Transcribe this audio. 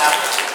ครับ